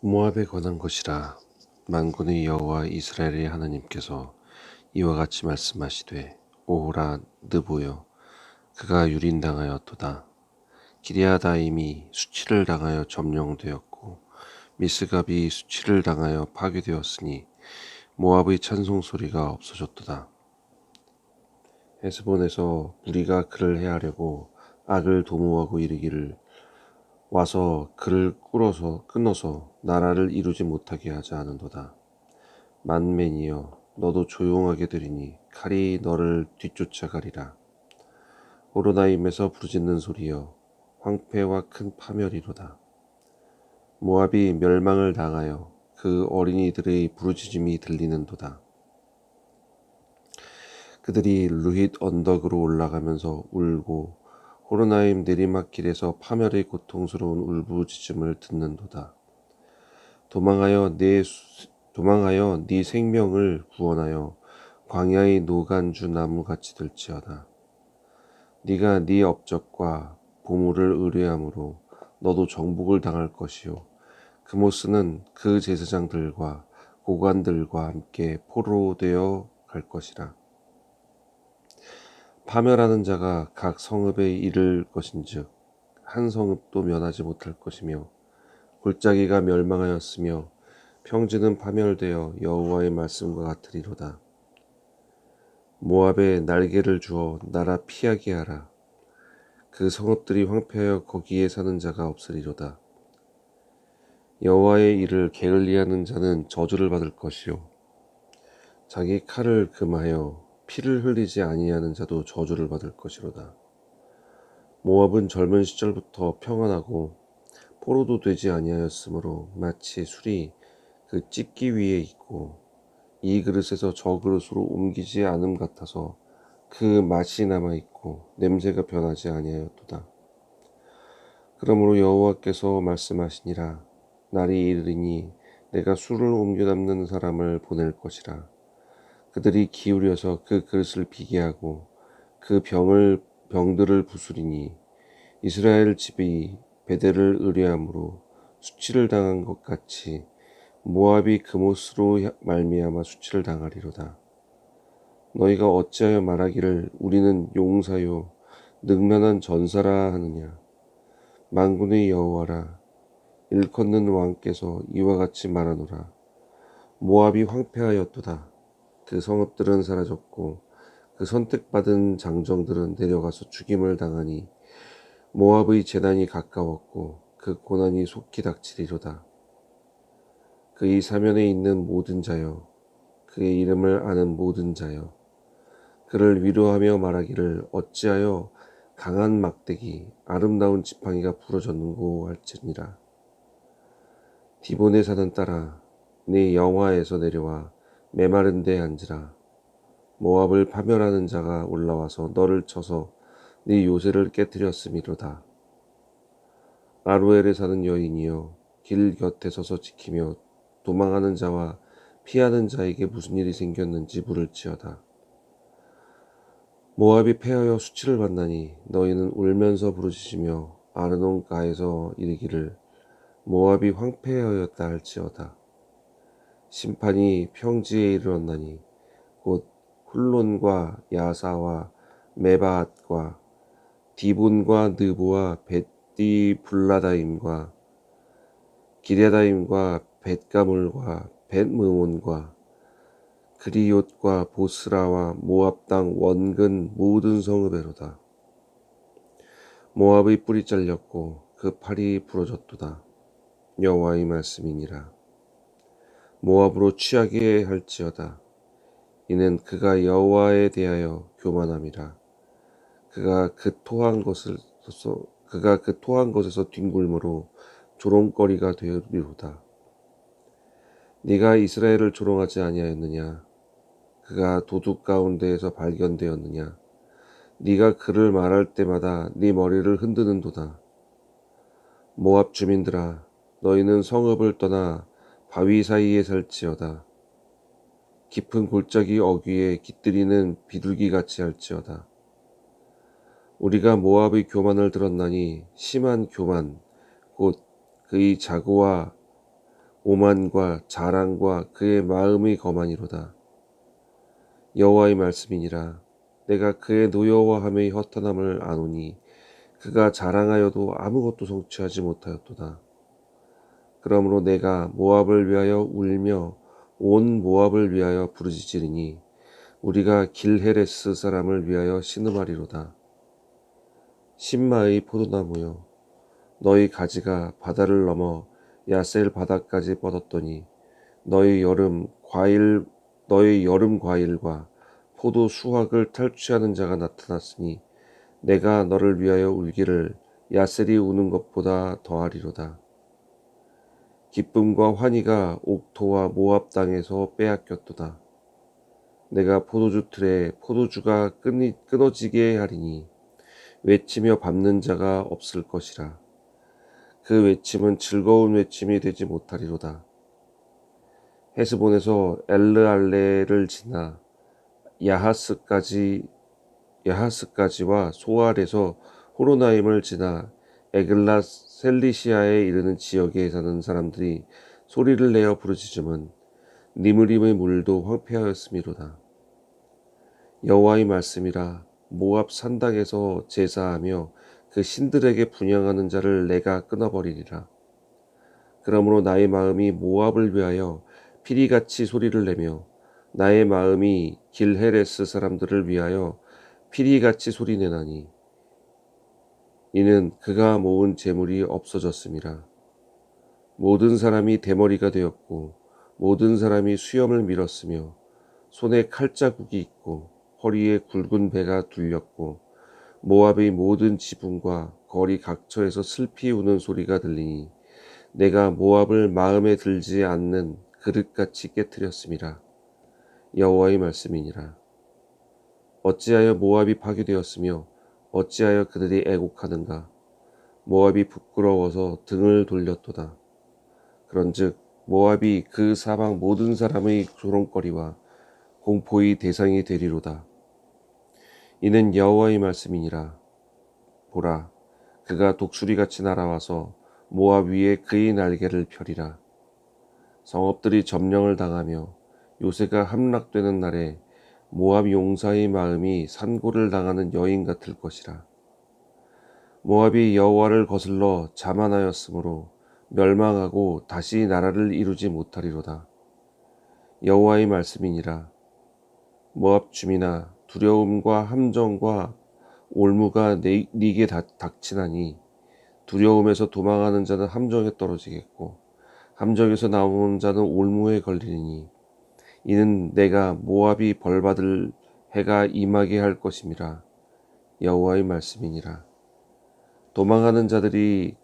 모압에 관한 것이라 만군의 여호와 이스라엘의 하나님께서 이와 같이 말씀하시되 오호라 느보여. 그가 유린당하였도다. 기리아다임이 수치를 당하여 점령되었고 미스갑이 수치를 당하여 파괴되었으니 모압의 찬송 소리가 없어졌도다. 에스본에서 무리가 그를 해하려고 악을 도모하고 이르기를 와서 그를 꿇어서 끊어서 나라를 이루지 못하게 하자 하는도다. 만맨이여 너도 조용하게 들으니 칼이 너를 뒤쫓아가리라. 호로나임에서 부르짖는 소리여 황폐와 큰 파멸이로다. 모압이 멸망을 당하여 그 어린이들의 부르짖음이 들리는도다. 그들이 루힛 언덕으로 올라가면서 울고 호로나임 내리막길에서 파멸의 고통스러운 울부짖음을 듣는도다. 도망하여 내 도망하여 네 생명을 구원하여 광야의 노간주 나무같이 될지어다. 네가 네 업적과 보물을 의뢰함으로 너도 정복을 당할 것이요 그모스는 그 제사장들과 고관들과 함께 포로되어 갈 것이라. 파멸하는 자가 각 성읍에 이를 것인즉 한 성읍도 면하지 못할 것이며 골짜기가 멸망하였으며 평지는 파멸되어 여호와의 말씀과 같으리로다. 모압에 날개를 주어 나라 피하게 하라. 그 성읍들이 황폐하여 거기에 사는 자가 없으리로다. 여호와의 일을 게을리하는 자는 저주를 받을 것이요 자기 칼을 금하여 피를 흘리지 아니하는 자도 저주를 받을 것이로다. 모압은 젊은 시절부터 평안하고 포로도 되지 아니하였으므로 마치 술이 그 찢기 위에 있고 이 그릇에서 저 그릇으로 옮기지 않음 같아서 그 맛이 남아 있고 냄새가 변하지 아니하였도다. 그러므로 여호와께서 말씀하시니라 날이 이르리니 내가 술을 옮겨 담는 사람을 보낼 것이라 그들이 기울여서 그 그릇을 비게 하고 그 병을 병들을 부수리니 이스라엘 집이 베델을 의뢰함으로 수치를 당한 것 같이 모압이 그못으로 말미암아 수치를 당하리로다. 너희가 어찌하여 말하기를 우리는 용사요 능면한 전사라 하느냐? 만군의 여호와라 일컫는 왕께서 이와 같이 말하노라. 모압이 황폐하였도다 그 성읍들은 사라졌고 그 선택받은 장정들은 내려가서 죽임을 당하니 모압의 재난이 가까웠고 그 고난이 속히 닥치리로다. 그의 사면에 있는 모든 자여 그의 이름을 아는 모든 자여 그를 위로하며 말하기를 어찌하여 강한 막대기 아름다운 지팡이가 부러졌는고 할지니라. 디본에 사는 딸아 네 영화에서 내려와 메마른 데 앉으라. 모압을 파멸하는 자가 올라와서 너를 쳐서 네 요새를 깨뜨렸음이로다. 아루엘에 사는 여인이여 길 곁에 서서 지키며 도망하는 자와 피하는 자에게 무슨 일이 생겼는지 물을지어다. 모압이 패하여 수치를 받나니 너희는 울면서 부르짖으며 아르논가에서 이르기를 모압이 황폐하였다 할지어다. 심판이 평지에 이르렀나니 곧 훌론과 야사와 메바앗과 디본과 느보와 벳디 블라다임과 기레다임과 벳가물과 벳므온과 그리옷과 보스라와 모압 땅 원근 모든 성읍에로다. 모압의 뿔이 잘렸고 그 팔이 부러졌도다. 여호와의 말씀이니라. 모압으로 취하게 할지어다. 이는 그가 여호와에 대하여 교만함이라. 그가 그 토한 것을 그가 그 토한 것에서 뒹굴므로 조롱거리가 되리로다. 네가 이스라엘을 조롱하지 아니하였느냐? 그가 도둑 가운데에서 발견되었느냐? 네가 그를 말할 때마다 네 머리를 흔드는도다. 모압 주민들아, 너희는 성읍을 떠나 바위 사이에 살지어다. 깊은 골짜기 어귀에 깃들이는 비둘기 같이 할지어다. 우리가 모압의 교만을 들었나니 심한 교만 곧 그의 자고와 오만과 자랑과 그의 마음의 거만이로다. 여호와의 말씀이니라 내가 그의 노여워함의 허탄함을 아노니 그가 자랑하여도 아무것도 성취하지 못하였도다. 그러므로 내가 모압을 위하여 울며 온 모압을 위하여 부르짖으리니 우리가 길헤레스 사람을 위하여 신음하리로다. 신마의 포도나무여 너희 가지가 바다를 넘어 야셀 바다까지 뻗었더니 너희 여름 과일 너희 여름 과일과 포도 수확을 탈취하는 자가 나타났으니 내가 너를 위하여 울기를 야셀이 우는 것보다 더하리로다. 기쁨과 환희가 옥토와 모압 땅에서 빼앗겼도다. 내가 포도주 틀에 포도주가 끊이, 끊어지게 하리니 외치며 밟는 자가 없을 것이라. 그 외침은 즐거운 외침이 되지 못하리로다. 헤스본에서 엘르알레를 지나 야하스까지 야하스까지와 소알에서 호로나임을 지나 에글라 셀리시아에 이르는 지역에 사는 사람들이 소리를 내어 부르짖음은 니무림의 물도 황폐하였음이로다. 여호와의 말씀이라 모압 산당에서 제사하며 그 신들에게 분양하는 자를 내가 끊어버리리라. 그러므로 나의 마음이 모압을 위하여 피리같이 소리를 내며 나의 마음이 길헤레스 사람들을 위하여 피리같이 소리내나니 이는 그가 모은 재물이 없어졌음이라. 모든 사람이 대머리가 되었고 모든 사람이 수염을 밀었으며 손에 칼자국이 있고 허리에 굵은 배가 둘렸고 모압의 모든 지붕과 거리 각처에서 슬피 우는 소리가 들리니 내가 모압을 마음에 들지 않는 그릇같이 깨뜨렸음이라 여호와의 말씀이니라 어찌하여 모압이 파괴되었으며 어찌하여 그들이 애곡하는가? 모압이 부끄러워서 등을 돌렸도다. 그런즉 모압이 그 사방 모든 사람의 조롱거리와 공포의 대상이 되리로다. 이는 여호와의 말씀이니라. 보라 그가 독수리같이 날아와서 모압 위에 그의 날개를 펴리라. 성읍들이 점령을 당하며 요새가 함락되는 날에 모압 용사의 마음이 산고를 당하는 여인 같을 것이라. 모압이 여호와를 거슬러 자만하였으므로 멸망하고 다시 나라를 이루지 못하리로다. 여호와의 말씀이니라. 모압 주민아 두려움과 함정과 올무가 네게 닥치나니 두려움에서 도망하는 자는 함정에 떨어지겠고 함정에서 나오는 자는 올무에 걸리니 이는 내가 모압이 벌받을 해가 임하게 할 것임이라 여호와의 말씀이니라. 도망하는 자들이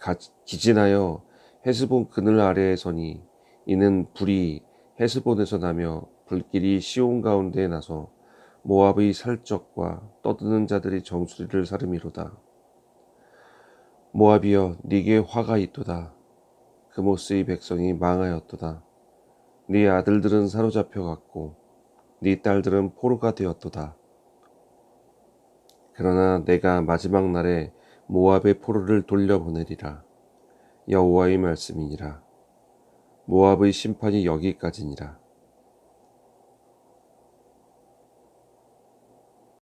기진하여 헤스본 그늘 아래에 서니 이는 불이 헤스본에서 나며 불길이 시온 가운데 나서 모압의 살적과 떠드는 자들이 정수리를 사름이로다. 모압이여 네게 화가 있도다. 그모스의 백성이 망하였도다 네 아들들은 사로잡혀 갔고 네 딸들은 포로가 되었도다. 그러나 내가 마지막 날에 모압의 포로를 돌려보내리라. 여호와의 말씀이니라. 모압의 심판이 여기까지니라.